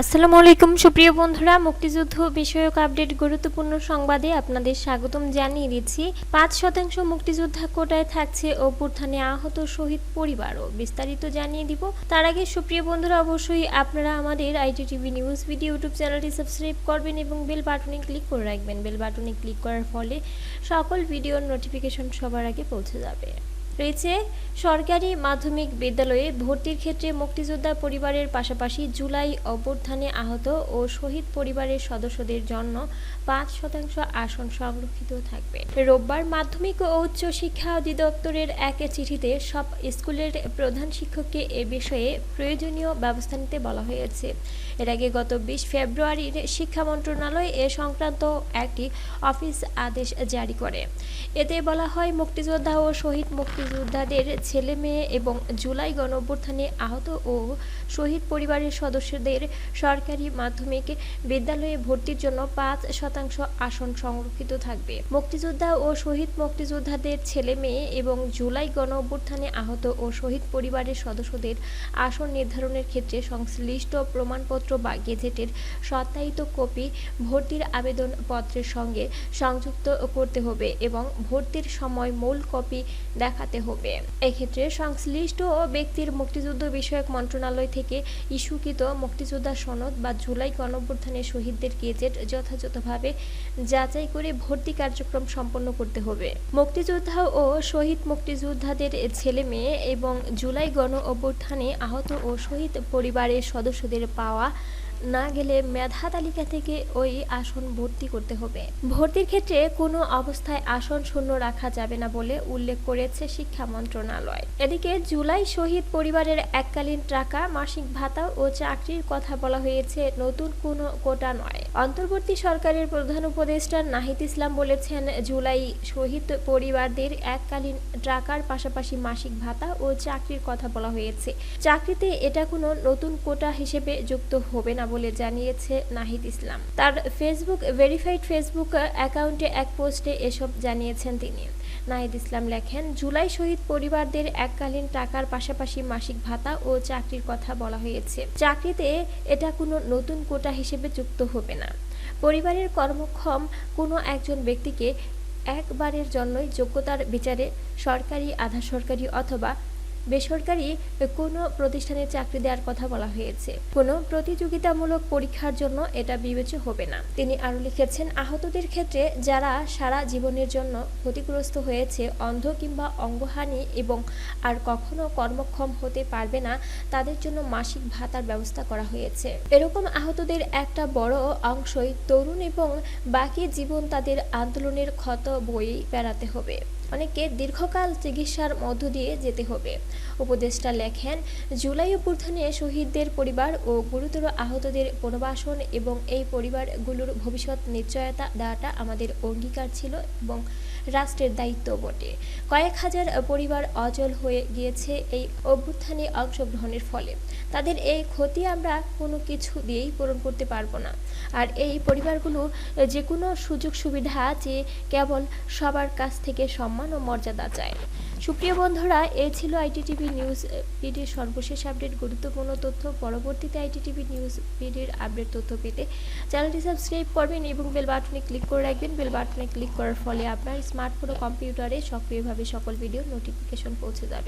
আসসালামু আলাইকুম, সুপ্রিয় বন্ধুরা। মুক্তিযুদ্ধ বিষয়ক আপডেট গুরুত্বপূর্ণ সংবাদে আপনাদের স্বাগতম জানিয়ে দিচ্ছি। পাঁচ শতাংশ মুক্তিযোদ্ধা কোটায় থাকছে অভ্যুত্থানে আহত শহীদ পরিবারও বিস্তারিত জানিয়ে দিব। তার আগে, সুপ্রিয় বন্ধুরা, অবশ্যই আপনারা আমাদের IT TV news video YouTube চ্যানেলটি সাবস্ক্রাইব করবেন এবং বেল বাটনে ক্লিক করে রাখবেন। বেল বাটনে ক্লিক করার ফলে সকল ভিডিওর নোটিফিকেশন সবার আগে পৌঁছে যাবে। রয়েছে। সরকারি মাধ্যমিক বিদ্যালয়ে ভর্তির ক্ষেত্রে মুক্তিযোদ্ধা পরিবারের পাশাপাশি জুলাই অভ্যুত্থানে আহত ও শহীদ পরিবারের সদস্যদের জন্য পাঁচ শতাংশ আসন সংরক্ষিত থাকবে। রোববার মাধ্যমিক ও উচ্চ শিক্ষা অধিদপ্তরের এক চিঠিতে সব স্কুলের প্রধান শিক্ষককে এ বিষয়ে প্রয়োজনীয় ব্যবস্থা নিতে বলা হয়েছে। এর আগে গত বিশ ফেব্রুয়ারির শিক্ষা মন্ত্রণালয় এ সংক্রান্ত একটি অফিস আদেশ জারি করে। এতে বলা হয়, মুক্তিযোদ্ধা ও শহীদ মুক্তিযোদ্ধাদের ছেলে মেয়ে এবং জুলাই গণঅভ্যুত্থানে আহত ও শহীদ পরিবারের সদস্যদের সরকারি মাধ্যমিক বিদ্যালয়ে ভর্তির জন্য পাঁচ শতাংশ আসন সংরক্ষিত থাকবে। মুক্তিযোদ্ধা ও শহীদ মুক্তিযোদ্ধাদের ছেলে মেয়ে এবং জুলাই গণঅভ্যুত্থানে আহত ও শহীদ পরিবারের সদস্যদের আসন নির্ধারণের ক্ষেত্রে সংশ্লিষ্ট প্রমাণপত্র বা গেজেটের সত্যায়িত কপি ভর্তির আবেদনপত্রের সঙ্গে সংযুক্ত করতে হবে এবং ভর্তির সময় মূল কপি দেখাতে হবে। এক্ষেত্রে সংশ্লিষ্ট ব্যক্তির মুক্তিযুদ্ধ বিষয়ক মন্ত্রণালয় থেকে ইস্যুকৃত মুক্তিযোদ্ধা সনদ বা জুলাই গণঅভ্যুত্থানের শহীদদের গেজেট যথাযথভাবে যাচাই করে ভর্তি কার্যক্রম সম্পন্ন করতে হবে। মুক্তিযোদ্ধা ও শহীদ মুক্তিযোদ্ধাদের ছেলে মেয়ে এবং জুলাই গণ অভ্যুত্থানে আহত ও শহীদ পরিবারের সদস্যদের পাওয়া না গেলে মেধা তালিকা থেকে ওই আসন ভর্তি করতে হবে। ভর্তির ক্ষেত্রে কোনো অবস্থায় আসন শূন্য রাখা যাবে না বলে উল্লেখ করেছে শিক্ষা মন্ত্রণালয়। এদিকে জুলাই শহীদ পরিবারের এককালীন টাকা, মাসিক ভাতা ও চাকরির কথা বলা হয়েছে, নতুন কোনো কোটা নয়। অন্তর্বর্তী সরকারের প্রধান উপদেষ্টা নাহিদ ইসলাম বলেছেন, জুলাই শহীদ পরিবারদের এককালীন টাকার পাশাপাশি মাসিক ভাতা ও চাকরির কথা বলা হয়েছে। চাকরিতে এটা কোনো নতুন কোটা হিসেবে যুক্ত হবে না বলে জানিয়েছে নাহিদ ইসলাম। তার ফেসবুক ভেরিফাইড ফেসবুক অ্যাকাউন্টে এক পোস্টে এসব জানিয়েছেন তিনি। নাহিদ ইসলাম লেখেন, জুলাই শহীদ পরিবারদের এককালীন টাকার পাশাপাশি মাসিক ভাতা ও চাকরির কথা বলা হয়েছে। চাকরিতে এটা কোনো নতুন কোটা হিসেবে যুক্ত হবে না। পরিবারের কর্মক্ষম কোনো একজন ব্যক্তিকে একবারের জন্যই যোগ্যতার বিচারে সরকারি, আধা সরকারি অথবা বেসরকারি কোনো প্রতিষ্ঠানে চাকরি দেওয়ার কথা বলা হয়েছে। কোনো প্রতিযোগিতামূলক পরীক্ষার জন্য এটা বিবেচ্য হবে না। তিনি আরও লিখেছেন, আহতদের ক্ষেত্রে যারা সারা জীবনের জন্য ক্ষতিগ্রস্ত হয়েছে, অন্ধ কিংবা অঙ্গহানি এবং আর কখনো কর্মক্ষম হতে পারবে না, তাদের জন্য মাসিক ভাতার ব্যবস্থা করা হয়েছে। এরকম আহতদের একটা বড় অংশই তরুণ এবং বাকি জীবন তাদের আন্দোলনের ক্ষত বই বেড়াতে হবে। অনেকে দীর্ঘকাল চিকিৎসার মধ্য দিয়ে যেতে হবে। উপদেষ্টা লেখেন, জুলাই অভ্যুত্থানে শহীদদের পরিবার ও গুরুতর আহতদের পুনর্বাসন এবং এই পরিবারগুলোর ভবিষ্যৎ নিশ্চয়তা দেওয়াটা আমাদের অঙ্গীকার ছিল এবং রাষ্ট্রের দায়িত্ব বটে। কয়েক হাজার পরিবার অচল হয়ে গিয়েছে এই অভ্যুত্থানে অংশগ্রহণের ফলে। তাদের এই ক্ষতি আমরা কোনো কিছু দিয়েই পূরণ করতে পারব না। আর এই পরিবারগুলো যে কোনো সুযোগ সুবিধা চেয়ে কেবল সবার কাছ থেকে সম্মান ও মর্যাদা চায়। সুপ্রিয় বন্ধুরা, এ ছিল আইটিটিভি নিউজ পিডির সর্বশেষ আপডেট। গুরুত্বপূর্ণ তথ্য পরবর্তীতে আইটিটিভি নিউজ পিডির আপডেট তথ্য পেতে চ্যানেলটি সাবস্ক্রাইব করবেন এবং বেল বাটনে ক্লিক করে রাখবেন। বেল বাটনে ক্লিক করার ফলে আপনার স্মার্টফোন ও কম্পিউটারে সক্রিয়ভাবে সকল ভিডিও নোটিফিকেশন পৌঁছে যাবে।